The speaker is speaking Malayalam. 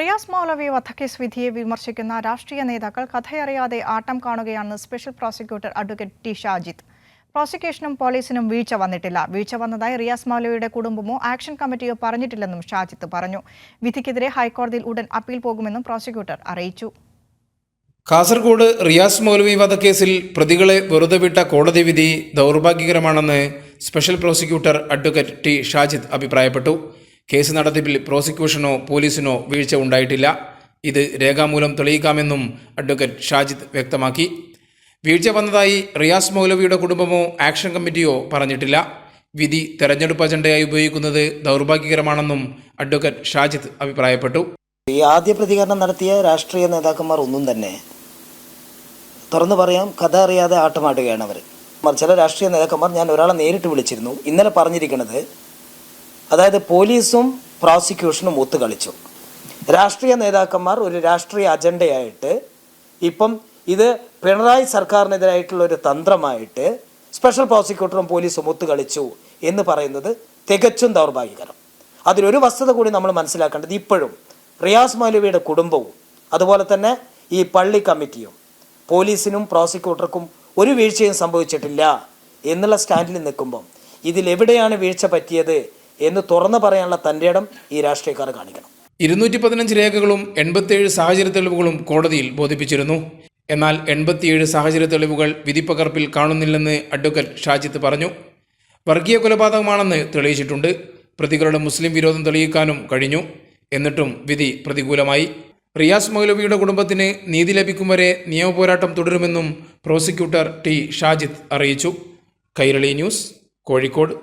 റിയാസ് മൗലവി വധക്കേസ് വിധിയെ വിമർശിക്കുന്ന രാഷ്ട്രീയ നേതാക്കൾ കഥയറിയാതെ ആട്ടം കാണുകയാണെന്ന് special prosecutor advocate T Shajith പ്രോസിക്യൂഷനും പോലീസിനും വീഴ്ച വന്നിട്ടില്ല. വീഴ്ച വന്നതായി റിയാസ് മൗലവിയുടെ കുടുംബമോ ആക്ഷൻ കമ്മിറ്റിയോ പറഞ്ഞിട്ടില്ലെന്നും ഷാജിത്ത് പറഞ്ഞു. വിധിക്കെതിരെ ഹൈക്കോടതിയിൽ ഉടൻ അപ്പീൽ പോകുമെന്നും പ്രോസിക്യൂട്ടർ അറിയിച്ചു. കാസർഗോഡ് റിയാസ് മൗലവി വധക്കേസിൽ പ്രതികളെ വെറുതെ വിട്ട കോടതി വിധി ദൗർഭാഗ്യകരമാണെന്ന് special prosecutor advocate T Shajith അഭിപ്രായപ്പെട്ടു. കേസ് നടത്തിപ്പിൽ പ്രോസിക്യൂഷനോ പോലീസിനോ വീഴ്ച ഉണ്ടായിട്ടില്ല. ഇത് രേഖാമൂലം തെളിയിക്കാമെന്നും അഡ്വക്കേറ്റ് ഷാജിദ് വ്യക്തമാക്കി. വീഴ്ച വന്നതായി റിയാസ് മൗലവിയുടെ കുടുംബമോ ആക്ഷൻ കമ്മിറ്റിയോ പറഞ്ഞിട്ടില്ല. വിധി തെരഞ്ഞെടുപ്പ് അജണ്ടയായി ഉപയോഗിക്കുന്നത് ദൗർഭാഗ്യകരമാണെന്നും അഡ്വക്കേറ്റ് ഷാജിദ് അഭിപ്രായപ്പെട്ടു. ഈ ആദ്യ പ്രതികരണം നടത്തിയ രാഷ്ട്രീയ നേതാക്കന്മാർ ഒന്നും തന്നെ തുറന്നു പറയാം കഥ അറിയാതെ ആട്ടമാടുകയാണ് അവർ ചില രാഷ്ട്രീയ നേതാക്കന്മാർ ഞാൻ ഒരാളെ നേരിട്ട് വിളിച്ചിരുന്നു. ഇന്നലെ പറഞ്ഞിരിക്കുന്നത് അതായത് പോലീസും പ്രോസിക്യൂഷനും ഒത്തുകളിച്ചു. രാഷ്ട്രീയ നേതാക്കന്മാർ ഒരു രാഷ്ട്രീയ അജണ്ടയായിട്ട് ഇപ്പം ഇത് പിണറായി സർക്കാരിനെതിരായിട്ടുള്ള ഒരു തന്ത്രമായിട്ട് സ്പെഷ്യൽ പ്രോസിക്യൂട്ടറും പോലീസും ഒത്തുകളിച്ചു എന്ന് പറയുന്നത് തികച്ചും ദൗർഭാഗ്യകരം. അതിലൊരു വസ്തുത കൂടി നമ്മൾ മനസ്സിലാക്കേണ്ടത് ഇപ്പോഴും റിയാസ് മൗലവിയുടെ കുടുംബവും അതുപോലെ തന്നെ ഈ പള്ളി കമ്മിറ്റിയും പോലീസിനും പ്രോസിക്യൂട്ടർക്കും ഒരു വീഴ്ചയും സംഭവിച്ചിട്ടില്ല എന്നുള്ള സ്റ്റാൻഡിൽ നിൽക്കുമ്പം ഇതിലെവിടെയാണ് വീഴ്ച പറ്റിയത് എന്ന് തുറന്നു പറയാനുള്ള തന്റെ ഇടം ഈ രാഷ്ട്രീയക്കാർ കാണിക്കണം. ഇരുന്നൂറ്റി പതിനഞ്ച് രേഖകളും എൺപത്തിയേഴ് സാഹചര്യ തെളിവുകളും കോടതിയിൽ ബോധിപ്പിച്ചിരുന്നു. എന്നാൽ എൺപത്തിയേഴ് സാഹചര്യ തെളിവുകൾ വിധിപ്പകർപ്പിൽ കാണുന്നില്ലെന്ന് അഡ്വക്കേറ്റ് ഷാജിത്ത് പറഞ്ഞു. വർഗീയ കൊലപാതകമാണെന്ന് തെളിയിച്ചിട്ടുണ്ട്. പ്രതികളുടെ മുസ്ലിം വിരോധം തെളിയിക്കാനും കഴിഞ്ഞു. എന്നിട്ടും വിധി പ്രതികൂലമായി. റിയാസ് മൗലവിയുടെ കുടുംബത്തിന് നീതി ലഭിക്കും വരെ നിയമപോരാട്ടം തുടരുമെന്നും പ്രോസിക്യൂട്ടർ ടി ഷാജിത്ത് അറിയിച്ചു. കൈരളി ന്യൂസ് കോഴിക്കോട്.